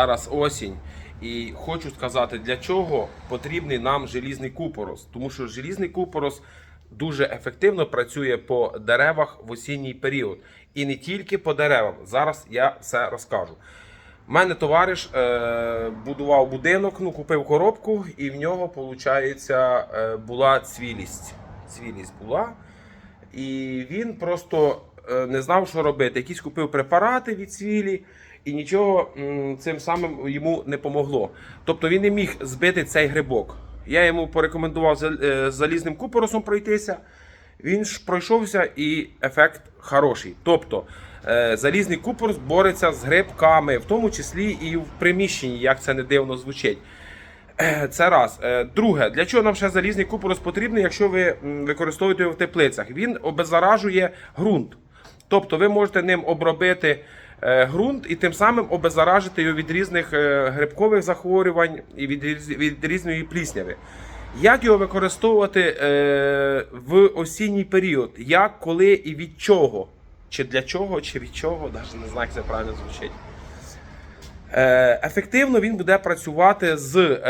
Зараз осінь. І хочу сказати, для чого потрібний нам желізний купорос. Тому що желізний купорос дуже ефективно працює по деревах в осінній період. І не тільки по деревам. Зараз я все розкажу. У мене товариш е, будував будинок, ну, купив коробку, і в нього, виходить, е, була цвілість. Цвілість була. І він просто не знав, що робити. Якісь купив препарати від цвілі, і нічого цим самим йому не помогло. Тобто він не міг збити цей грибок. Я йому порекомендував е, залізним купоросом пройтися. Він ж пройшовся і ефект хороший. Тобто е, залізний купорос бореться з грибками, в тому числі і в приміщенні, як це не дивно звучить. Е, Це раз. Е, Друге, для чого нам ще залізний купорос потрібний, якщо ви використовуєте його в теплицях? Він обеззаражує ґрунт. Тобто ви можете ним обробити е, ґрунт і тим самим обеззаражити його від різних е, грибкових захворювань і від, від різної плісняви. Як його використовувати е, в осінній період? Як, коли і від чого? Чи для чого, чи від чого? Навіть не знаю, як це правильно звучить. Ефективно він буде працювати з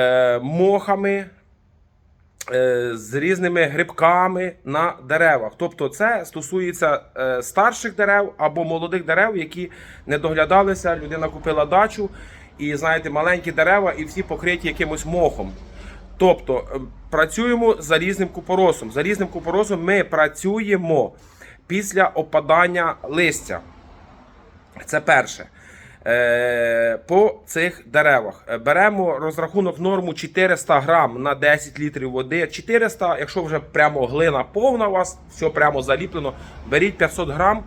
мохами, з різними грибками на деревах. Тобто, це стосується е, старших дерев або молодих дерев, які не доглядалися. Людина купила дачу і знаєте, маленькі дерева, і всі покриті якимось мохом. Тобто е, працюємо з залізним купоросом. Залізним купоросом ми працюємо після опадання листя. Це перше. Е, по цих деревах Е, беремо розрахунок норму 400 грам на 10 літрів води. 400, якщо вже прямо глина повна у вас, все прямо заліплено, беріть 500 грам.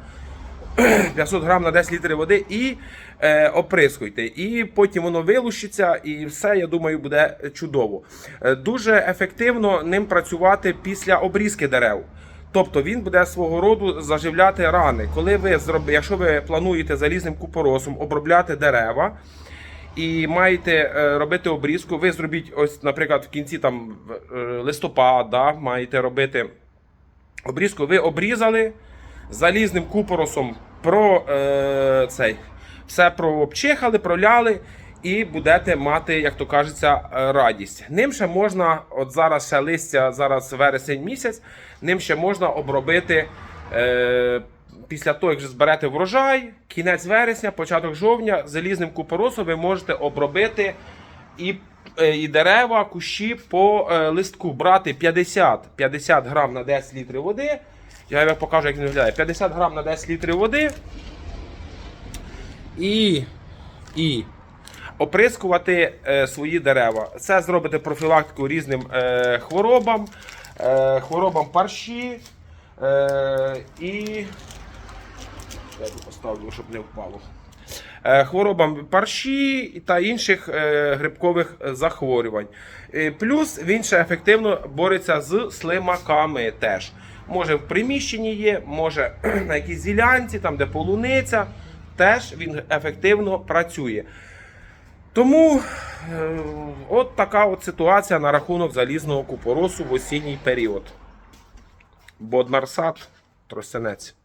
500 грам на 10 літрів води і е, оприскуйте. І потім воно вилущиться, і все, я думаю, буде чудово. Е, дуже ефективно ним працювати після обрізки дерев. Тобто він буде свого роду заживляти рани. Коли ви зроб... Якщо ви плануєте залізним купоросом обробляти дерева і маєте е, робити обрізку, ви зробіть ось, наприклад, в кінці там е, листопада маєте робити обрізку, ви обрізали залізним купоросом про е, цей, все прообчихали, проляли. І будете мати, як то кажеться, е, радість. Ним ще можна, от зараз ще листя, зараз вересень місяць, ним ще можна обробити е, після того, як вже зберете врожай, кінець вересня, початок жовтня, залізним купоросом ви можете обробити і, е, і дерева, кущі по е, листку. Брати 50, 50 грам на 10 літрів води. Я вам покажу, як він виглядає. 50 грам на 10 літрів води. І, і оприскувати е, свої дерева. Це зробити профілактику різним е, хворобам, е, хворобам парші. І. Я поставлю, щоб не впало. Хворобам парші та інших грибкових захворювань. Плюс він ще ефективно бореться з слимаками теж. Може в приміщенні є, може на якійсь ділянці, там де полуниця, теж він ефективно працює. Тому е, от така от ситуація на рахунок залізного купоросу в осінній період. Боднарсад, тростянець.